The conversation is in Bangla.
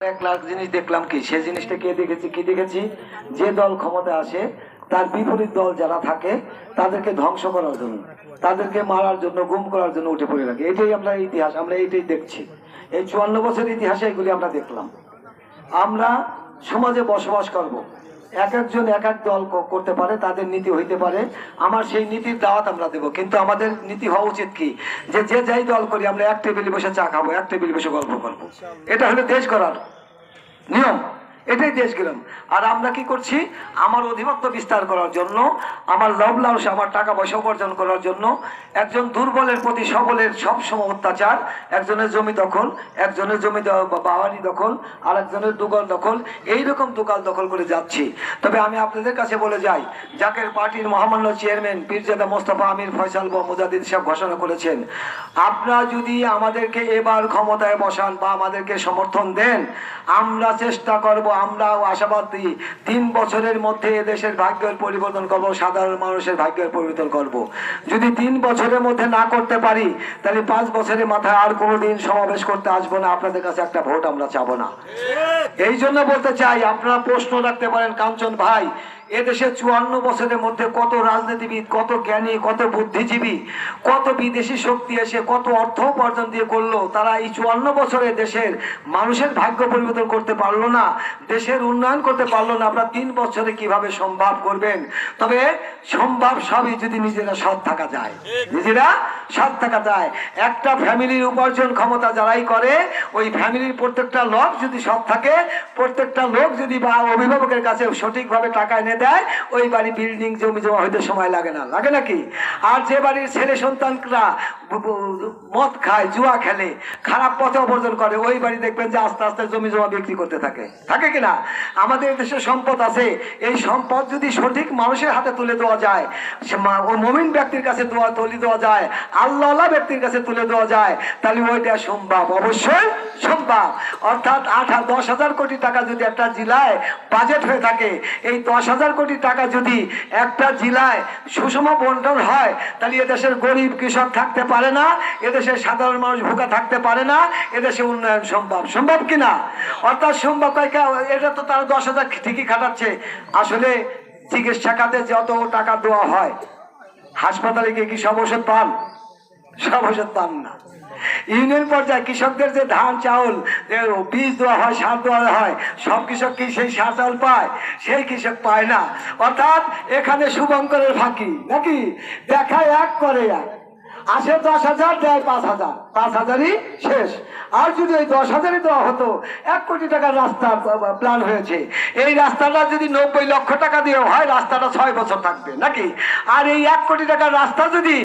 এক লাখ জিনিস দেখলাম কি? সে জিনিসটা কে দেখেছি, কি দেখেছি? যে দল ক্ষমতায় আসে, তার বিপরীত দল যারা থাকে, তাদেরকে ধ্বংস করার জন্য, তাদেরকে মারার জন্য, গুম করার জন্য উঠে পড়ে লাগে এটাই আমরা ইতিহাস, আমরা এইটাই দেখছি। এই চুয়ান্ন বছরের ইতিহাসে এগুলি আমরা দেখলাম। আমরা সমাজে বসবাস করব। এক একজন এক এক দল করতে পারে, তাদের নীতি হইতে পারে। আমার সেই নীতির দাওয়াত আমরা দেবো। কিন্তু আমাদের নীতি হওয়া উচিত কি? যে যে যাই দল করি, আমরা এক টেবিলে বসে চা খাব, এক টেবিলে বসে গল্প করব। এটা হলো দেশ করার নিয়ম। এটাই দেশ গেলাম। আর আমরা কি করছি? আমার অধিপত্য বিস্তার করার জন্য, আমার লভ লাউস আমার টাকা পয়সা উপার্জন করার জন্য, একজন দুর্বলের প্রতি সবলের সব সময় অত্যাচার, একজনের জমি দখল, একজনের জমি দ- বা- বাওয়ানি দখল, আর একজনের দোকান দখল এই রকম দোকান দখল করে যাচ্ছি। তবে আমি আপনাদের কাছে বলে যাই, জাকের পার্টির মহামান্য চেয়ারম্যান পীরজাদা মোস্তফা আমির ফয়সাল মুজাদিদ সাহেব ঘোষণা করেছেন, আপনারা যদি আমাদেরকে এবার ক্ষমতায় বসান বা আমাদেরকে সমর্থন দেন, আমরা চেষ্টা করব আমরাও আশাবাদী তিন বছরের মধ্যে এদেশের ভাগ্যের পরিবর্তন করব সাধারণ মানুষের ভাগ্যের পরিবর্তন করব। যদি তিন বছরের মধ্যে না করতে পারি তাহলে পাঁচ বছরের মাথায় আর কোনোদিন সমাবেশ করতে আসব না আপনাদের কাছে একটা ভোট আমরা চাবো না। এই জন্য বলতে চাই আপনারা প্রশ্ন রাখতে পারেন কাঞ্চন ভাই এদেশে চুয়ান্ন বছরের মধ্যে কত রাজনীতিবিদ, কত জ্ঞানী, কত বুদ্ধিজীবী, কত বিদেশি শক্তি এসে কত অর্থ উপার্জন দিয়ে করল, তারা এই চুয়ান্ন বছরে দেশের মানুষের ভাগ্য পরিবর্তন করতে পারল না, দেশের উন্নয়ন করতে পারল না। আপনারা তিন বছরে কীভাবে সম্ভব করবেন? তবে সম্ভব সবই যদি নিজেরা সৎ থাকা যায়। নিজেরা সৎ থাকা যায়। একটা ফ্যামিলির উপার্জন ক্ষমতা যারাই করে, ওই ফ্যামিলির প্রত্যেকটা লোক যদি সৎ থাকে, প্রত্যেকটা লোক যদি বা অভিভাবকের কাছে সঠিকভাবে টাকা এনে দেয় ওই বাড়ি বিল্ডিং জমি জমা হইতে সময় লাগে না। লাগে নাকি? আর যে বাড়ির ছেলে সন্তানরা মদ খায়, জুয়া খেলে, খারাপ পথে অবর্জন করে, ওই বাড়ি দেখবেন যে আস্তে আস্তে জমি জমা বিক্রি করতে থাকে। থাকে কিনা? আমাদের দেশে সম্পদ আছে। এই সম্পদ যদি সঠিক মানুষের হাতে তুলে দেওয়া যায় ও মমিন ব্যক্তির কাছে দেওয়া তুলে দেওয়া যায়, আল্লাহ ব্যক্তির কাছে তুলে দেওয়া যায়, তাহলে ওইটা সম্ভব। অবশ্যই সম্ভব। অর্থাৎ হা- দশ হাজার কোটি টাকা যদি একটা জেলায় বাজেট হয়ে থাকে, এই দশ কোটি টাকা যদি একটা জেলায় সুষম বন্টন হয়, তাহলে এদেশের গরিব কৃষক থাকতে পারে না, এদেশের সাধারণ মানুষ ভোকা থাকতে পারে না, এদেশে উন্নয়ন সম্ভব। সম্ভব কিনা অর্থাৎ সম্ভব এটা তো তারা দশ হাজার ঠিকই খাটাচ্ছে। আসলে চিকিৎসা খাতে যত টাকা দেওয়া হয়, হাসপাতালে গিয়ে কি সব ওষুধ পান? ওষুধ পান না। ইউনিয়ন পর্যায়ে কৃষকদের যে ধান, চাউল বীজ দেওয়া হয়, সার দেওয়া হয়, সব কৃষক কি সেই সার, চাউল পায়? সেই কৃষক পায় না। অর্থাৎ এখানে শুভঙ্করের ফাঁকি, নাকি? দেখা এক, করে এক। আসে দশ হাজার, দেয় পাঁচ হাজার। পাঁচ হাজারই শেষ। আর যদি ওই দশ হাজারই দেওয়া হতো, এক কোটি টাকার রাস্তা প্ল্যান হয়েছে। এই রাস্তাটা যদি নব্বই লক্ষ টাকা দিয়ে হয়, রাস্তাটা ছয় বছর থাকবে, নাকি? আর এই এক কোটি টাকার রাস্তা যদি